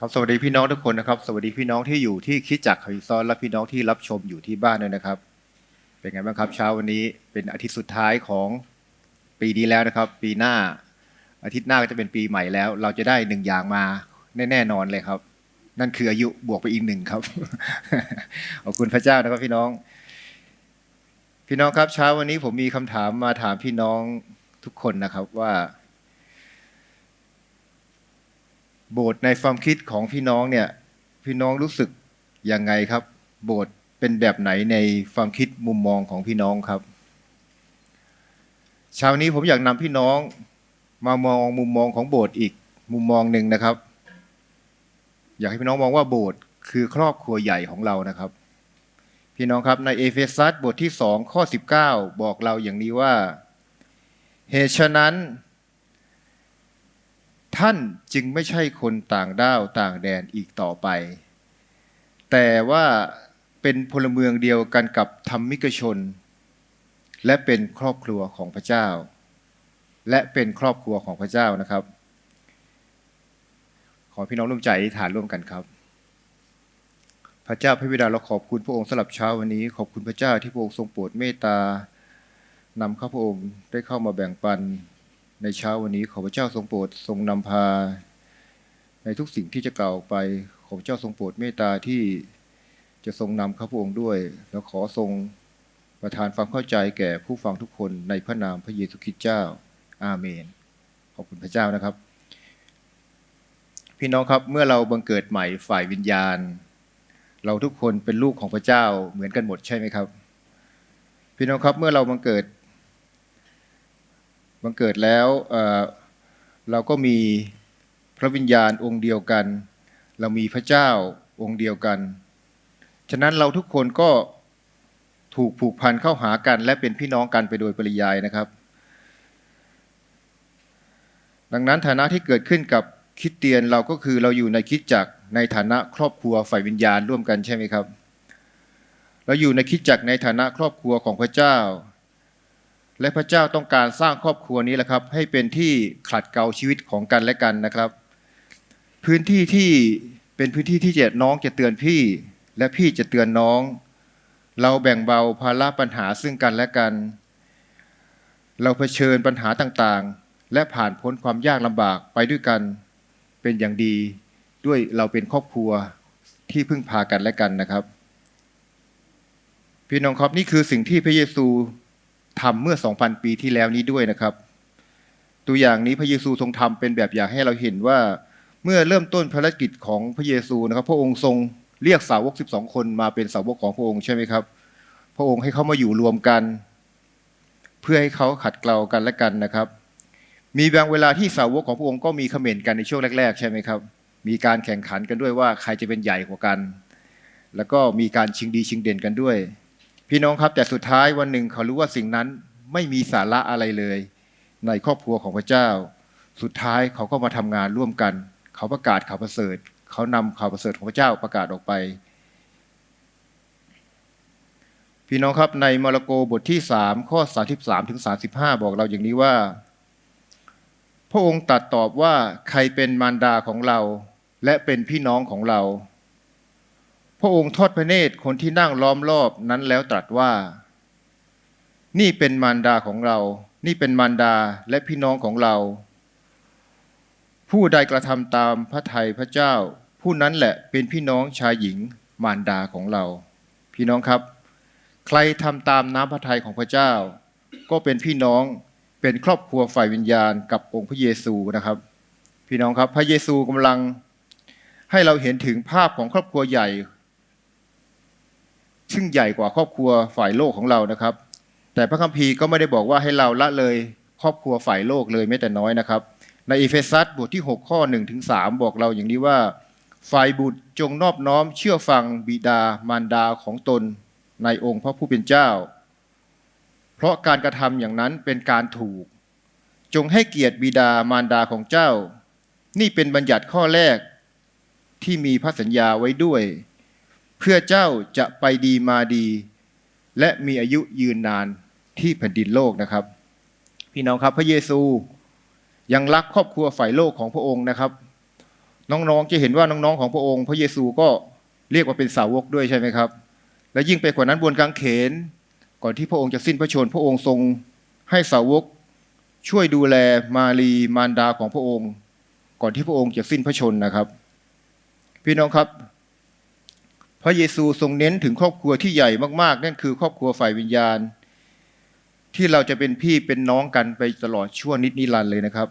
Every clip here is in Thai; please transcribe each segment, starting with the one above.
ครับสวัสดีพี่น้องทุกคนนะครับ สวัสดีพี่น้องที่อยู่ที่คิดจักรคริซ้อนและพี่น้องที่รับชมอยู่ที่บ้านด้วยนะครับ เป็นไงบ้างครับ เช้าวันนี้เป็นอาทิตย์สุดท้ายของปีนี้แล้วนะครับ ปีหน้า อาทิตย์หน้าก็จะเป็นปีใหม่แล้ว เราจะได้หนึ่งอย่างมาแน่ๆนอนเลยครับ นั่นคืออายุบวกไปอีกหนึ่งครับขอบคุณพระเจ้านะครับพี่น้อง พี่น้องครับเช้าวันนี้ผมมีคำถามมาถามพี่น้องทุกคนนะครับว่า โบสถ์ในความคิดของพี่น้องเนี่ย พี่น้องรู้สึกยังไงครับ โบสถ์เป็นแบบไหนในความคิดมุมมองของพี่น้องครับเช้านี้ผมอยากนำพี่น้องมามองมุมมองของโบสถ์อีกมุมมองหนึ่งนะครับ อยากให้พี่น้องมองว่าโบสถ์คือครอบครัวใหญ่ของเรานะครับ พี่น้องครับในเอเฟซัสบทที่สองข้อสิบเก้าบอกเราอย่างนี้ว่าเหตุฉะนั้น ท่านจึงไม่ใช่คนต่างด้าวต่างแดนอีกต่อไป แต่ว่าเป็นพลเมืองเดียวกันกับธรรมิกชน และเป็นครอบครัวของพระเจ้า และเป็นครอบครัวของพระเจ้านะครับ ขอพี่น้องร่วมใจอธิษฐานร่วมกันครับ พระเจ้าพระบิดาเราขอบคุณพระองค์สำหรับเช้าวันนี้ ขอบคุณพระเจ้าที่พระองค์ทรงโปรดเมตตานำข้าพระองค์ได้เข้ามาแบ่งปัน ในเช้าวันนี้ขอพระเจ้าทรงโปรดทรงนำพา ในทุกสิ่งที่จะกล่าวไป ขอพระเจ้าทรงโปรดเมตตาที่จะทรงนำข้าพระองค์ด้วย แล้วขอทรงประทานความเข้าใจแก่ผู้ฟังทุกคนในพระนามพระเยซูคริสต์เจ้า อาเมน ขอบคุณพระเจ้านะครับ พี่น้องครับเมื่อเราบังเกิดใหม่ฝ่ายวิญญาณ เราทุกคนเป็นลูกของพระเจ้าเหมือนกันหมดใช่ไหมครับ พี่น้องครับเมื่อเราบังเกิด บังเกิดแล้วเเราก็มีพระวิญญาณองค์เดียวกัน เรามีพระเจ้าองค์เดียวกัน ฉะนั้นเราทุกคนก็ถูกผูกพันเข้าหากัน และเป็นพี่น้องกันไปโดยปริยายนะครับ ดังนั้นฐานะที่เกิดขึ้นกับคิดเตียนเราก็คือเราอยู่ในคิดจักในฐานะครอบครัวฝ่ายวิญญาณร่วมกันใช่ไหมครับ เราอยู่ในคิดจักในฐานะครอบครัวของพระเจ้า และพระเจ้าต้องการสร้างครอบครัวนี้แหละครับ ให้เป็นที่ขัดเกลาชีวิตของกันและกันนะครับ พื้นที่ที่เป็นพื้นที่ที่จะน้องจะเตือนพี่ และพี่จะเตือนน้อง เราแบ่งเบาภาระปัญหาซึ่งกันและกัน เราเผชิญปัญหาต่างๆ และผ่านพ้นความยากลำบากไปด้วยกันเป็นอย่างดีด้วยเราเป็นครอบครัวที่พึ่งพากันและกันนะครับ พี่น้องครับนี่คือสิ่งที่พระเยซู ทำเมื่อ 2,000 ปีที่แล้วนี้ด้วยนะครับ ตัวอย่างนี้พระเยซูทรงทำเป็นแบบอย่างให้เราเห็นว่า เมื่อเริ่มต้นภารกิจของพระเยซูนะครับ พระองค์ทรงเรียกสาวก 12 คนมาเป็นสาวกของพระองค์ใช่ไหมครับ พระองค์ให้เขามาอยู่รวมกัน เพื่อให้เขาขัดเกลากันและกันนะครับ มีบางเวลาที่สาวกของพระองค์ก็มีคอมเมนกันในช่วงแรก ๆ ใช่ไหมครับ มีการแข่งขันกันด้วยว่าใครจะเป็นใหญ่กว่ากัน แล้วก็มีการชิงดีชิงเด่นกันด้วย พี่น้องครับแต่สุดท้ายวันหนึ่งเขารู้ว่าสิ่งนั้นไม่มีสาระอะไรเลย ในครอบครัวของพระเจ้า สุดท้ายเขาก็มาทำงานร่วมกัน เขาประกาศข่าวประเสริฐ เขานำข่าวประเสริฐของพระเจ้าประกาศออกไป พี่น้องครับในมาระโกบทที่3ข้อ33ถึง35 บอกเราอย่างนี้ว่า พระองค์ตรัดตอบว่าใครเป็นมารดาของเราและเป็นพี่น้องของเรา พระองค์ทอดพระเนตรคนที่นั่งล้อมรอบนั้นแล้วตรัสว่า นี่เป็นมารดาของเรา นี่เป็นมารดาและพี่น้องของเรา ผู้ใดกระทำตามพระทัยพระเจ้า ผู้นั้นแหละเป็นพี่น้องชายหญิงมารดาของเรา พี่น้องครับ ใครทำตามน้ำพระทัยของพระเจ้า ก็เป็นพี่น้องเป็นครอบครัวฝ่ายวิญญาณกับองค์พระเยซูนะครับ พี่น้องครับพระเยซูกำลังให้เราเห็นถึงภาพของครอบครัวใหญ่ ซึ่งใหญ่กว่าครอบครัวฝ่ายโลกของเรานะครับ แต่พระคัมภีร์ก็ไม่ได้บอกว่าให้เราละเลยครอบครัวฝ่ายโลกเลยแม้แต่น้อยนะครับ ในอีเฟซัสบทที่ 6 ข้อ1ถึง3บอกเราอย่างนี้ว่า ฝ่ายบุตรจงนอบน้อมเชื่อฟังบิดามารดาของตนในองค์พระผู้เป็นเจ้า เพราะการกระทำอย่างนั้นเป็นการถูก จงให้เกียรติบิดามารดาของเจ้า นี่เป็นบัญญัติข้อแรกที่มีพระสัญญาไว้ด้วย เพื่อเจ้าจะไปดีมาดี และมีอายุยืนนานที่แผ่นดินโลกนะครับ พี่น้องครับพระเยซูยังรักครอบครัวฝ่ายโลกของพระองค์นะครับ น้องๆจะเห็นว่าน้องๆของพระองค์ พระเยซูก็เรียกว่าเป็นสาวกด้วยใช่ไหมครับ และยิ่งไปกว่านั้นบนกางเขน ก่อนที่พระองค์จะสิ้นพระชนพระองค์ทรงให้สาวก ช่วยดูแลมารีมารดาของพระองค์ ก่อนที่พระองค์จะสิ้นพระชนนะครับ พี่น้องครับ พระเยซูทรงเน้นถึงครอบครัวที่ใหญ่มากๆ นั่นคือครอบครัวฝ่ายวิญญาณ ที่เราจะเป็นพี่เป็นน้องกันไปตลอดชั่วนิดนิรันดร์เลยนะครับ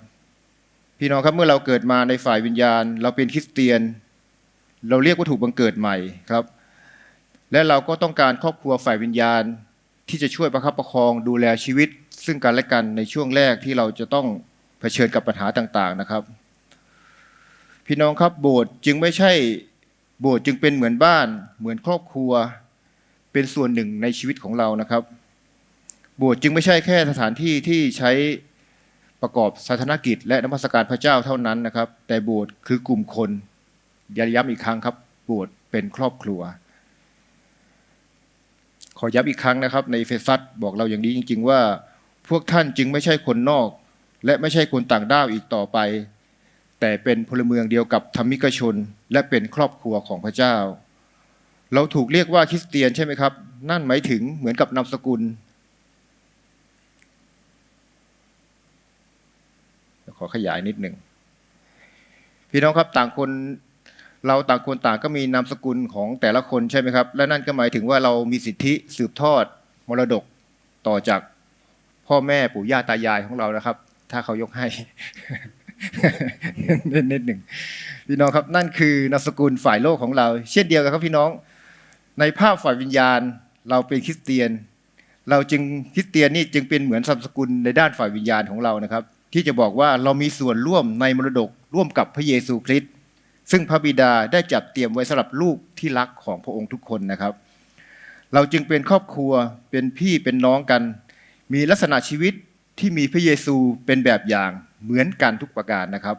พี่น้องครับเมื่อเราเกิดมาในฝ่ายวิญญาณ เราเป็นคริสเตียน เราเรียกว่าถูกบังเกิดใหม่ครับ และเราก็ต้องการครอบครัวฝ่ายวิญญาณ ที่จะช่วยประคับประคองดูแลชีวิต ซึ่งกันและกันในช่วงแรกที่เราจะต้องเผชิญกับปัญหาต่างๆนะครับ พี่น้องครับโบสถ์จึงไม่ใช่ โบสถ์จึงเป็นเหมือนบ้าน เหมือนครอบครัว เป็นส่วนหนึ่งในชีวิตของเรานะครับ โบสถ์จึงไม่ใช่แค่สถานที่ที่ใช้ประกอบศาสนกิจ และนมัสการพระเจ้าเท่านั้นนะครับ แต่โบสถ์คือกลุ่มคนย้ำอีกครั้งครับ โบสถ์เป็นครอบครัว ขอย้ำอีกครั้งนะครับ ในเฟซัสบอกเราอย่างนี้จริง ๆ ว่า พวกท่านจึงไม่ใช่คนนอก และไม่ใช่คนต่างด้าวอีกต่อไป แต่เป็นพลเมืองเดียวกับธรรมิกชน และเป็นครอบครัวของพระเจ้า เราถูกเรียกว่าคริสเตียนใช่ไหมครับ นั่นหมายถึงเหมือนกับนามสกุลขอขยายนิดหนึ่งพี่น้องครับต่างคนเราต่างคนต่างก็มีนามสกุลของแต่ละคนใช่ไหมครับ และนั่นก็หมายถึงว่าเรามีสิทธิสืบทอดมรดกต่อจากพ่อแม่ปู่ย่าตายายของเรานะครับ ถ้าเขายกให้ นิดหนึ่งพี่น้องครับนั่นคือนามสกุลฝ่ายโลกของเรา เช่นเดียวกันครับพี่น้อง ในภาพฝ่ายวิญญาณ เราเป็นคริสเตียน เราจึงคริสเตียนนี่จึงเป็นเหมือนนามสกุลในด้านฝ่ายวิญญาณของเรานะครับ ที่จะบอกว่าเรามีส่วนร่วมในมรดกร่วมกับพระเยซูคริสต์ซึ่งพระบิดาได้จัดเตรียมไว้สำหรับลูกที่รักของพระองค์ทุกคนนะครับ เราจึงเป็นครอบครัวเป็นพี่เป็นน้องกัน มีลักษณะชีวิต ที่มีพระเยซูเป็นแบบอย่างเหมือนกันทุกประการนะครับ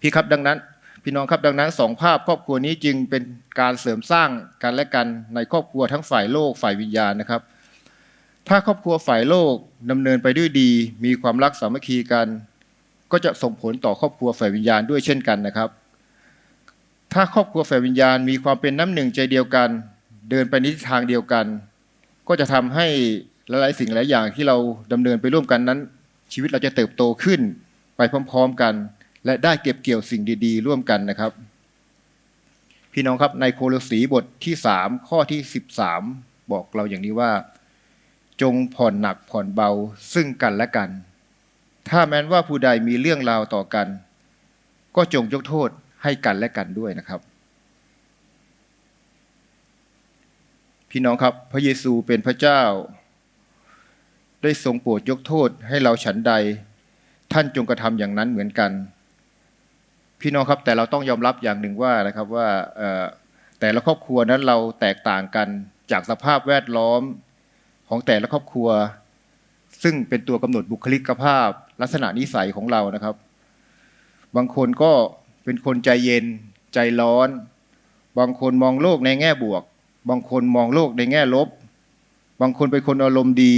พี่ครับดังนั้น พี่น้องครับดังนั้นสองภาพครอบครัวนี้จึงเป็นการเสริมสร้างกันและกันในครอบครัวทั้งฝ่ายโลกฝ่ายวิญญาณนะครับ ถ้าครอบครัวฝ่ายโลกดำเนินไปด้วยดี มีความรักสามัคคีกัน ก็จะส่งผลต่อครอบครัวฝ่ายวิญญาณด้วยเช่นกันนะครับ ถ้าครอบครัวฝ่ายวิญญาณ มีความเป็นน้ำหนึ่งใจเดียวกัน เดินไปในทิศทางเดียวกัน ก็จะทำให้ หลายๆสิ่งหลายอย่างที่เราดำเนินไปร่วมกันนั้น ชีวิตเราจะเติบโตขึ้นไปพร้อม ๆกัน และได้เก็บเกี่ยวสิ่งดี ๆ ร่วมกันนะครับ พี่น้องครับในโคลสีบทที่สามข้อที่สิบสามบอกเราอย่างนี้ว่า จงผ่อนหนักผ่อนเบาซึ่งกันและกัน ถ้าแม้นว่าผู้ใดมีเรื่องราวต่อกัน ก็จงยกโทษให้กันและกันด้วยนะครับพี่น้องครับ พระเยซูเป็นพระเจ้า ได้ทรงโปรดยกโทษให้เราฉันใด ท่านจงกระทำอย่างนั้นเหมือนกัน พี่น้องครับแต่เราต้องยอมรับอย่างหนึ่งว่านะครับว่าเอ่แต่ละครอบครัวนั้นเราแตกต่างกันจากสภาพแวดล้อมของแต่ละครอบครัว ซึ่งเป็นตัวกำหนดบุคลิกภาพ ลักษณะนิสัยของเรานะครับ บางคนก็เป็นคนใจเย็น ใจร้อน บางคนมองโลกในแง่บวก บางคนมองโลกในแง่ลบ บางคนเป็นคนอารมณ์ดี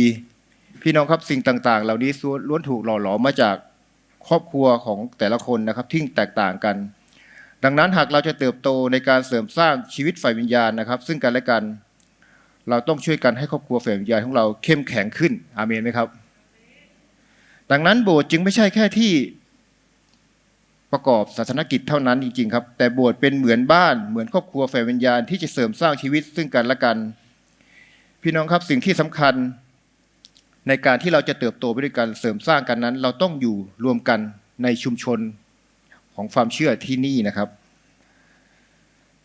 พี่น้องครับสิ่งต่าง ๆ เหล่านี้ล้วนถูกหล่อหลอมมาจากครอบครัวของแต่ละคนนะครับที่แตกต่างกัน ดังนั้นหากเราจะเติบโตในการเสริมสร้างชีวิตฝ่ายวิญญาณนะครับ ซึ่งกันและกัน เราต้องช่วยกันให้ครอบครัวฝ่ายวิญญาณของเราเข้มแข็งขึ้นอาเมนไหมครับ ดังนั้นโบสถ์จึงไม่ใช่แค่ที่ประกอบศาสนกิจเท่านั้นจริงๆครับแต่โบสถ์เป็นเหมือนบ้านเหมือนครอบครัวฝ่ายวิญญาณที่จะเสริมสร้างชีวิตซึ่งกันและกัน พี่น้องครับสิ่งที่สำคัญ ในการที่เราจะเติบโตไปด้วยกันเสริมสร้างกันนั้น เราต้องอยู่รวมกันในชุมชนของความเชื่อที่นี่นะครับ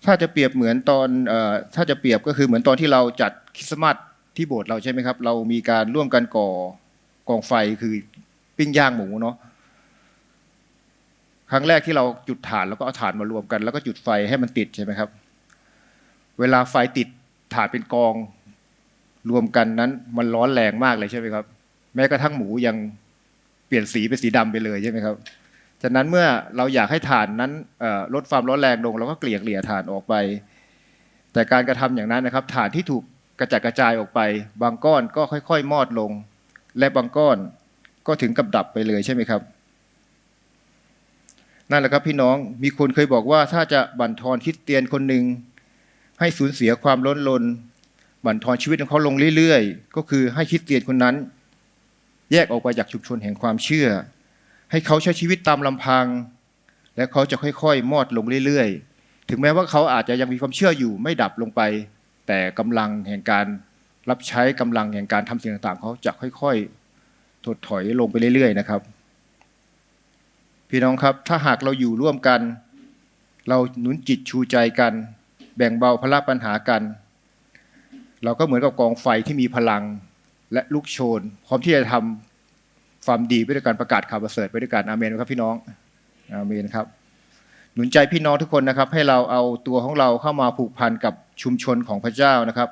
ถ้าจะเปรียบเหมือนตอนอถ้าจะเปรียบก็คือเหมือนตอนที่เราจัดคริสต์มาสที่โบสถ์เราใช่ไหมครับ เรามีการร่วมกันก่อกองไฟคือปิ้งย่างหมูเนาะครั้งแรกที่เราจุดถ่านแล้วก็เอาถ่านมารวมกัน แล้วก็จุดไฟให้มันติดใช่ไหมครับ เวลาไฟติดถ่านเป็นกอง รวมกันนั้นมันร้อนแรงมากเลยใช่ไหมครับ แม้กระทั่งหมูยังเปลี่ยนสีเป็นสีดำไปเลยใช่ไหมครับฉะนั้นเมื่อเราอยากให้ถ่านนั้นลดความร้อนแรงลงเราก็เกลี่ยเกลี่ยถ่านออกไป แต่การกระทำอย่างนั้นนะครับถ่านที่ถูกกระจัดกระจายออกไป บางก้อนก็ค่อย ๆ มอดลง และบางก้อนก็ถึงกับดับไปเลยใช่ไหมครับนั่นแหละครับพี่น้องมีคนเคยบอกว่าถ้าจะบั่นทอนคริสเตียนคนหนึ่งให้สูญเสียความล้นลน บั่นทอนชีวิตของเขาลงเรื่อยๆ ก็คือให้คริสเตียนคนนั้น แยกออกไปจากชุมชนแห่งความเชื่อ ให้เขาใช้ชีวิตตามลำพัง และเขาจะค่อยๆ มอดลงเรื่อยๆ ถึงแม้ว่าเขาอาจจะยังมีความเชื่ออยู่ไม่ดับลงไป แต่กำลังแห่งการรับใช้กำลังแห่งการทำสิ่งต่างๆ เขาจะค่อยๆ ถดถอยลงไปเรื่อยๆ นะครับ พี่น้องครับถ้าหากเราอยู่ร่วมกัน เราหนุนจิตชูใจกัน แบ่งเบาภาระปัญหากัน เราก็เหมือนกับกองไฟที่มีพลังและลุกโชน พร้อมที่จะทำความดีไปด้วยการประกาศข่าวประเสริฐไปด้วยกันอาเมนครับพี่น้องอาเมนครับ หนุนใจพี่น้องทุกคนนะครับ ให้เราเอาตัวของเราเข้ามาผูกพันกับชุมชนของพระเจ้านะครับ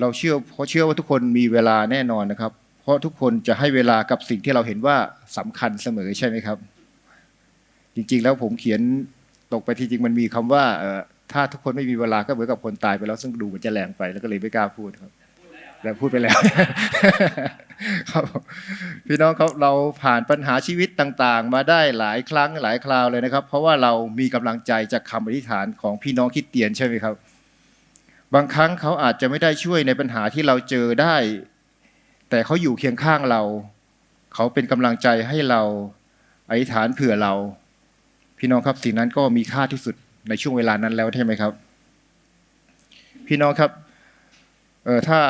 เราเชื่อเพราะเชื่อว่าทุกคนมีเวลาแน่นอนนะครับ เพราะทุกคนจะให้เวลากับสิ่งที่เราเห็นว่าสำคัญเสมอใช่ไหมครับ จริงๆแล้วผมเขียนตกไปที่จริงมันมีคำว่า ถ้าทุกคนไม่มีเวลาก็เหมือนกับคนตายไปแล้ว ซึ่งดูเหมือนจะแรงไปแล้วก็เลยไม่กล้าพูดครับแล้วพูดไปแล้วครับพี่น้องครับเราผ่านปัญหาชีวิตต่างๆ มาได้หลายครั้งหลายคราวเลยนะครับ เพราะว่าเรามีกำลังใจจากคำอธิษฐานของพี่น้องคิดเตียนใช่ไหมครับ บางครั้งเขาอาจจะไม่ได้ช่วยในปัญหาที่เราเจอได้ แต่เขาอยู่เคียงข้างเรา เขาเป็นกำลังใจให้เราอธิษฐานเผื่อเรา พี่น้องครับสิ่งนั้นก็มีค่าที่สุด ในช่วงเวลานั้นแล้วใช่ไหมครับ พี่น้องครับเออถ้า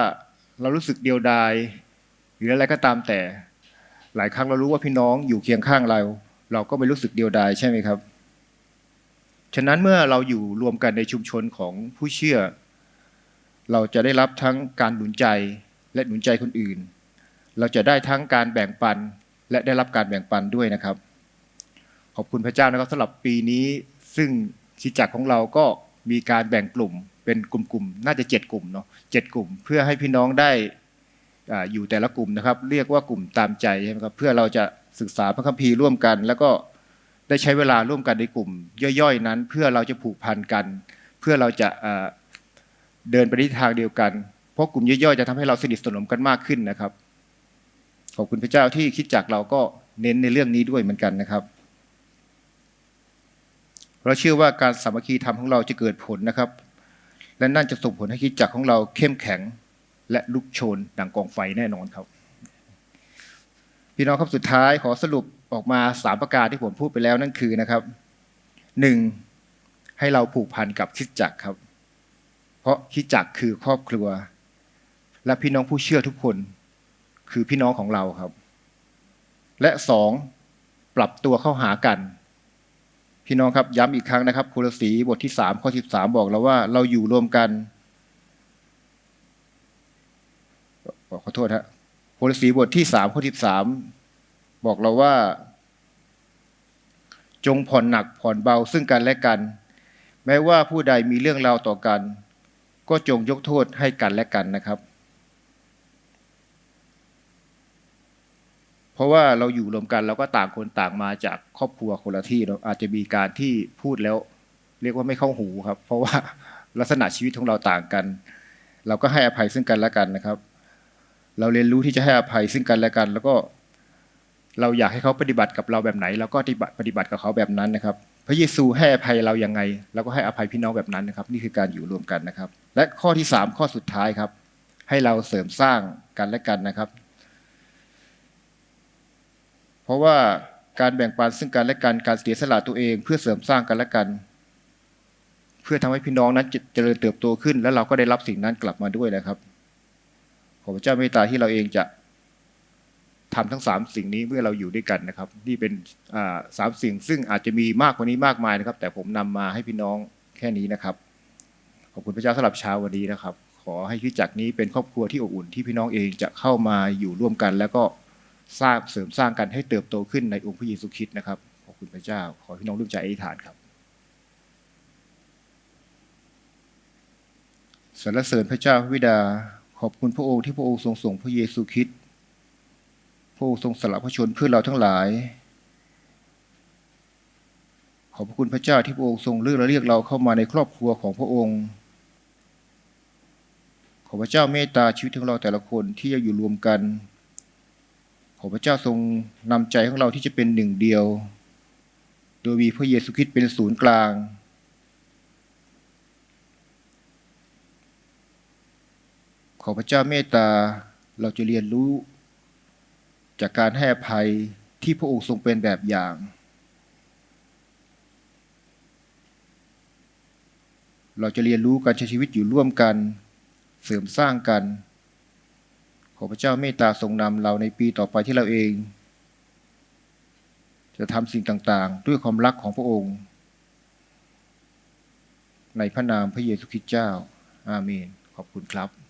เรารู้สึกเดียวดายหรืออะไรก็ตามแต่ หลายครั้งเรารู้ว่าพี่น้องอยู่เคียงข้างเรา เราก็ไม่รู้สึกเดียวดายใช่ไหมครับ ฉะนั้นเมื่อเราอยู่รวมกันในชุมชนของผู้เชื่อ เราจะได้รับทั้งการหนุนใจและหนุนใจคนอื่น เราจะได้ทั้งการแบ่งปันและได้รับการแบ่งปันด้วยนะครับ ขอบคุณพระเจ้านะครับสำหรับปีนี้ซึ่ง คริสตจักของเราก็มีการแบ่งกลุ่มเป็นกลุ่มๆ น่าจะเจ็ดกลุ่มเนาะเจ็ดกลุ่ม เพื่อให้พี่น้องได้อยู่แต่ละกลุ่มนะครับ เรียกว่ากลุ่มตามใจใช่ไหมครับเพื่อเราจะศึกษาพระคัมภีร์ร่วมกัน แล้วก็ได้ใช้เวลาร่วมกันในกลุ่ม ย่อยๆนั้น เพื่อเราจะผูกพันกัน เพื่อเราจะเดินไปในทางเดียวกัน เพราะกลุ่มย่อยๆจะทำให้เราสนิทสนมกันมากขึ้นนะครับขอบคุณพระเจ้าที่คิดจักเราก็เน้นในเรื่องนี้ด้วยเหมือนกันนะครับ เราเชื่อว่าการสามัคคีธรรมของเราจะเกิดผลนะครับ และนั่นจะส่งผลให้คิดจักของเราเข้มแข็งและลุกโชนดังกองไฟแน่นอนครับ พี่น้องครับสุดท้ายขอสรุปออกมาสามประการที่ผมพูดไปแล้วนั่นคือนะครับหนึ่งให้เราผูกพันกับคิดจักครับ เพราะคิดจักคือครอบครัว และพี่น้องผู้เชื่อทุกคน คือพี่น้องของเราครับ และสองปรับตัวเข้าหากัน พี่น้องครับย้ำอีกครั้งนะครับโคลสีบทที่สามข้อสิบสามบอกเราว่า เราอยู่รวมกันขอโทษฮะโคลสีบทที่สามข้อสิบสามบอกเราว่า จงผ่อนหนักผ่อนเบาซึ่งกันและกัน แม้ว่าผู้ใดมีเรื่องราวต่อกัน ก็จงยกโทษให้กันและกันนะครับ เพราะว่าเราอยู่รวมกันเราก็ต่างคนต่างมาจากครอบครัวคนละที่เราอาจจะมีการที่พูดแล้ว เรียกว่าไม่เข้าหูครับ เพราะว่าลักษณะชีวิตของเราต่างกัน เราก็ให้อภัยซึ่งกันและกันนะครับ เราเรียนรู้ที่จะให้อภัยซึ่งกันและกัน แล้วก็เราอยากให้เขาปฏิบัติกับเราแบบไหนเราก็ปฏิบัติปฏิบัติกับเขาแบบนั้นนะครับ พระเยซูให้อภัยเราอย่างไงเราก็ให้อภัยพี่น้องแบบนั้นนะครับ นี่คือการอยู่รวมกันนะครับ และข้อที่สามข้อสุดท้ายครับ ให้เราเสริมสร้างกันและกันนะครับ เพราะว่าการแบ่งปันซึ่งกันและกันการเสียสละตัวเอง เพื่อเสริมสร้างกันและกัน เพื่อทำให้พี่น้องนั้นเจริญเติบโตขึ้น และเราก็ได้รับสิ่งนั้นกลับมาด้วยนะครับขอพระเจ้าเมตตาที่เราเองจะทำทั้งสามสิ่งนี้เมื่อเราอยู่ด้วยกันนะครับ นี่เป็นสามสิ่งซึ่งอาจจะมีมากกว่านี้มากมายนะครับ แต่ผมนำมาให้พี่น้องแค่นี้นะครับ ขอบคุณพระเจ้าสำหรับเช้าวันนี้นะครับ ขอให้คริดจักนี้เป็นครอบครัวที่อบอุ่นที่พี่น้องเองจะเข้ามาอยู่ร่วมกัน แล้วก็ สร้างเสริมสร้างกันให้เติบโตขึ้นในองค์พระเยซูคริสต์นะครับขอบคุณพระเจ้า ขอพี่น้องร่วมใจอธิษฐานครับสรรเสริญพระเจ้าพระบิดา ขอบคุณพระองค์ที่พระองค์ทรงส่งพระเยซูคริสต์พระองค์ทรงสละพระชนเพื่อเราทั้งหลาย ขอบคุณพระเจ้าที่พระองค์ทรงเลือกและเรียกเราเข้ามาในครอบครัวของพระองค์ ขอพระเจ้าเมตตาชีวิตของเราแต่ละคนที่จะอยู่รวมกัน อพระเจ้าทรงนำใจของเราที่จะเป็นหนึ่งเดียว โดยมีพระเยซูคริสต์เป็นศูนย์กลาง ขอพระเจ้าเมตตาเราจะเรียนรู้ จากการให้อภัยที่พระองค์ทรงเป็นแบบอย่าง เราจะเรียนรู้การใช้ชีวิตอยู่ร่วมกัน เสริมสร้างกัน พระเจ้าเมตตาทรงนำเราในปีต่อไปที่เราเอง จะทำสิ่งต่างๆ ด้วยความรักของพระองค์ ในพระนามพระเยซูคริสต์เจ้า อาเมน ขอบคุณครับ